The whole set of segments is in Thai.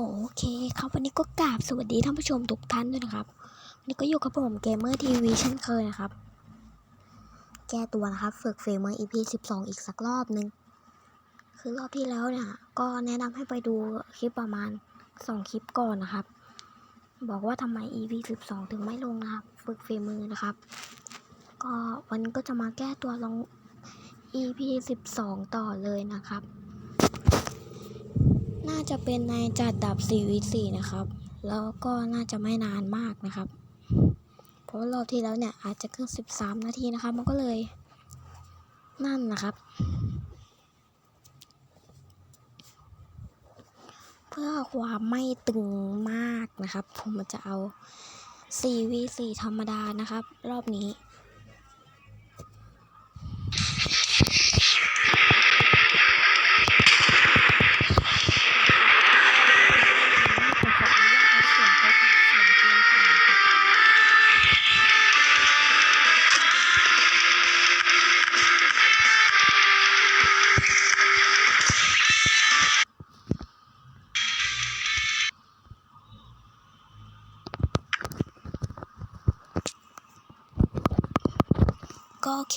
โอเคครับวันนี้ก็กราบสวัสดีท่านผู้ชมทุกท่านด้วยนะครับ วันนี้ก็อยู่กับผมเกมเมอร์ทีวีเช่นเคยนะครับ แก้ตัวนะครับ ฝึกเฟเมอร์ EP 12อีกสักรอบนึง คือรอบที่แล้วเนี่ย ก็แนะนำให้ไปดูคลิปประมาณ2คลิปก่อนนะครับ บอกว่าทำไม EP 12ถึงไม่ลงนะครับ ฝึกเฟมือนะครับ ก็วันนี้ก็จะมาแก้ตัวลง EP 12ต่อเลยนะครับ น่าจะเป็นในจัดดับ 4v4 นะครับ แล้วก็น่าจะไม่นานมากนะครับ เพราะรอบที่แล้วเนี่ยอาจจะขึ้น13 นาทีนะครับ มันก็เลยนั่นนะครับ เพื่อความไม่ตึงมากนะครับ ผมจะเอา 4v4 ธรรมดานะครับ รอบนี้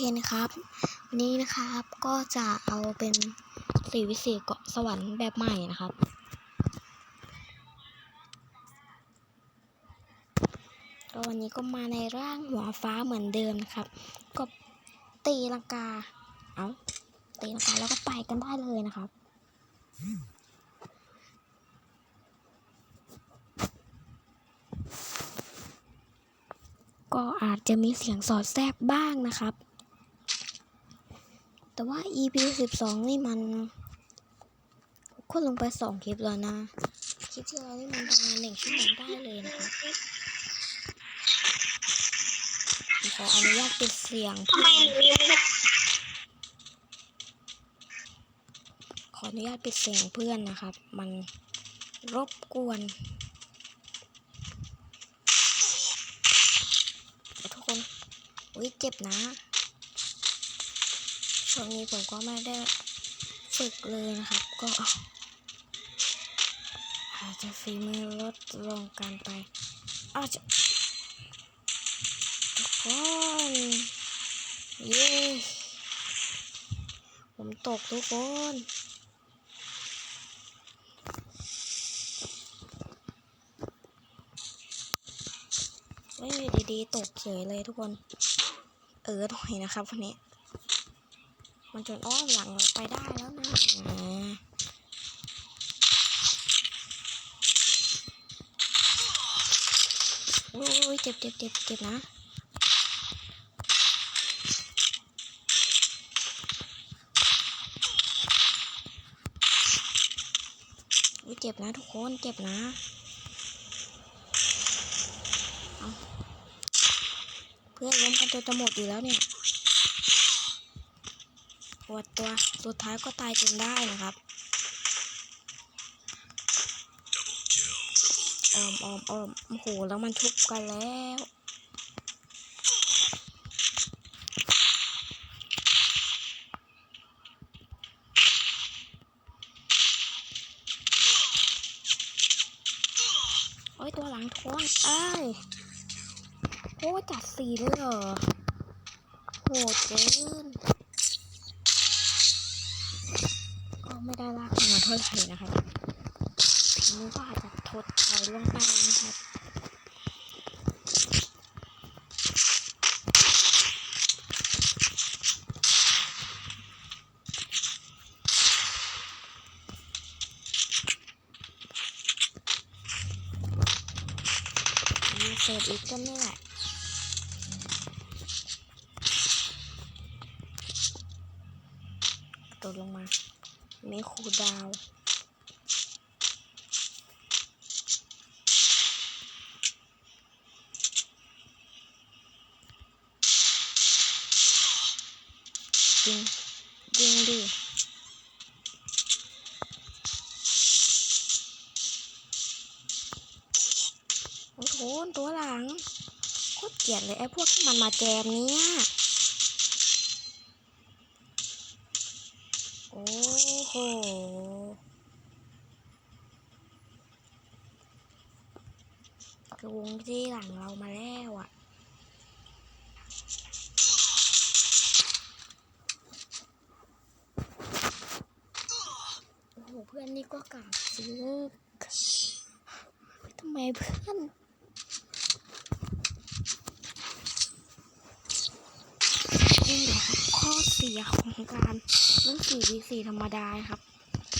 นะครับ วันนี้นะครับก็จะเอาเป็นสี่วิสีเกาะสวรรค์แบบใหม่นะครับ ก็วันนี้ก็มาในร่างหัวฟ้าเหมือนเดิมนะครับ ก็ตีลังกา เอาตีลังกาแล้วก็ไปกันได้เลยนะครับก็อาจจะมีเสียงสอดแทรกบ้างนะครับ แต่ว่า EP 12นี่มันขึ้นลงไปสองคลิปแล้วนะ คลิปที่เรานี่มันประมาณหนึ่งชั่วโมงได้เลยนะครับขออนุญาตปิดเสียงทำไมหนูยังไม่ได้ขออนุญาตปิดเสียงเพื่อนนะครับ มันรบกวน ทุกคนอุ้ยเจ็บนะ ช่วงนี้ผมก็ไม่ได้ฝึกเลยนะครับ ก็อาจจะฝีมือลดลงการไปอาจจะทุกคนเย้ผมตกทุกคนไม่ดีๆตกเฉยเลยทุกคน เออหน่อยนะครับวันนี้ มันจนอ้อมหลังเราไปได้แล้วนะโอ้ยเจ็บเจ็บเจ็บเจ็บนะอุ๊ยเจ็บนะทุกคน เจ็บนะเอาเพื่อนล้มกันตัวจะหมดอยู่แล้วเนี่ย วดตัวสุดท้ายก็ตายจนได้นะครับออมออมออมโอ้โห แล้วมันชุบกันแล้วโอ้ย ตัวหลังทวนเอ้ยโอ้จัดสีเลยเหรอโหดเกิน ไม่ได้ลากมาเท่าไหร่นะครับทีนี้ก็อาจจะทดถอยลงไปนะครับมีเศษอีกก็นี่แหละตกลงมา มีครูดาวจริงจริงดิโอ้โหตัวหลังโคตรเกลียดเลยไอ้พวกที่มันมาแจมเนี่ย โหกระวงที่หลังเรามาแล้วอะ่ะ โอ้โห เพื่อนนี่ก็กลับซื้อทำไมเพื่อน สียของการเล่น 4v4 ธรรมดาครับ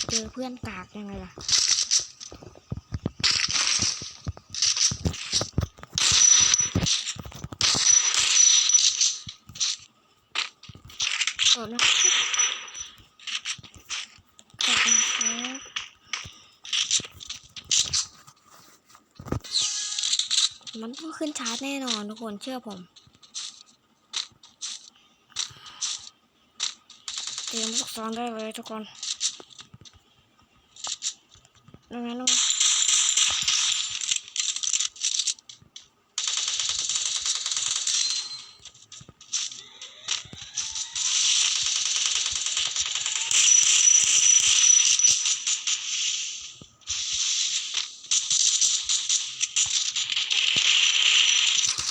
เจอเพื่อนกากยังไงล่ะเออนะครับขอบคุณครับมันต้องขึ้นชาร์จแน่นอนทุกคนเชื่อผม เตรียมลูกซ้อนได้เลยทุกคนนั่งไงนั่ง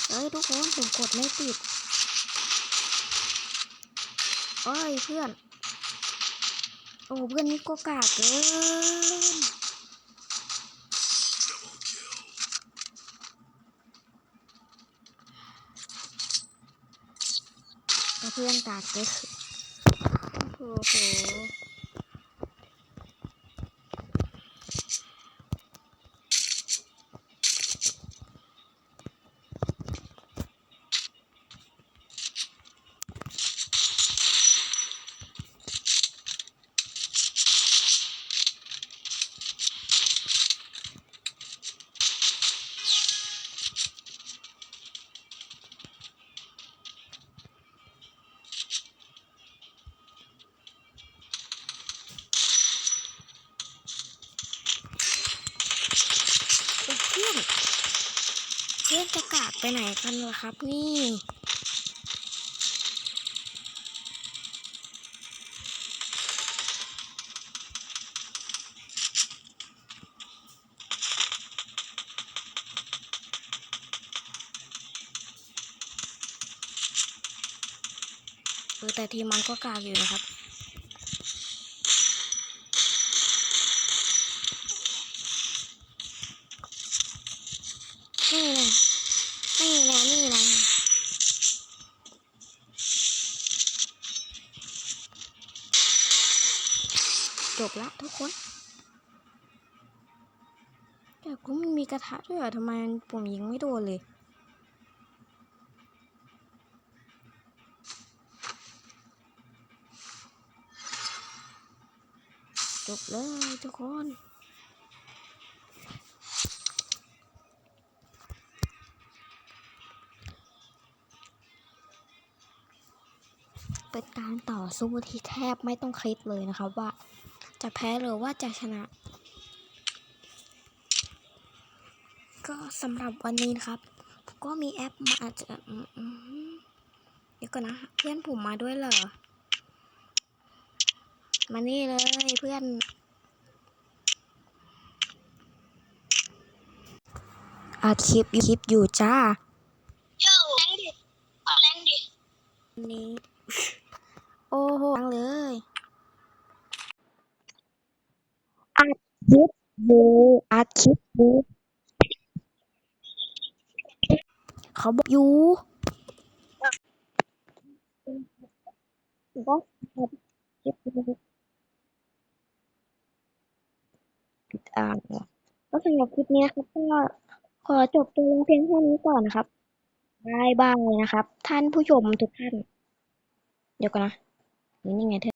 เอ้ยทุกคนผมกดไม่ติดเอ้ยเพื่อน โอ้เพื่อนนี่ก็กากเกินก็เพื่อนกากเกินโอ้โห ไปไหนกันล่ะครับนี่เออแต่ทีมันก็กากอยู่นะครับ จบละทุกคนแต่ก็มันมีกระทะด้วยเหรอทำไมผมยิงไม่โดนเลย จบเลยทุกคนเป็นการต่อสู้ที่แทบไม่ต้องคิดเลยนะครับว่า จะแพ้หรือว่าจะชนะ ก็สำหรับวันนี้นะครับผมก็มีแอปมาอาจจะอืมอืมเดี๋ยวก่อนนะ เพื่อนผมมาด้วยเหรอ มานี่เลยเพื่อนอัดคลิปอยู่คลิปอยู่จ้าโย่แรงดิเอาแรงดิวันนี้ โอ้โหฟังเลย อัดค ลิปอยู่อัดคลิปอยู่เขาบอกอยู่ก็อัดคลิปอยู่ปิดอ่างเหรอก็สำหรับคลิปนี้ครับก็ขอจบตัวลงเพียงเท่านี้ก่อนนะครับบายบายนะครับ ท่านผู้ชมทุกท่าน เดี๋ยวก่อนนะนี่ไงเธอ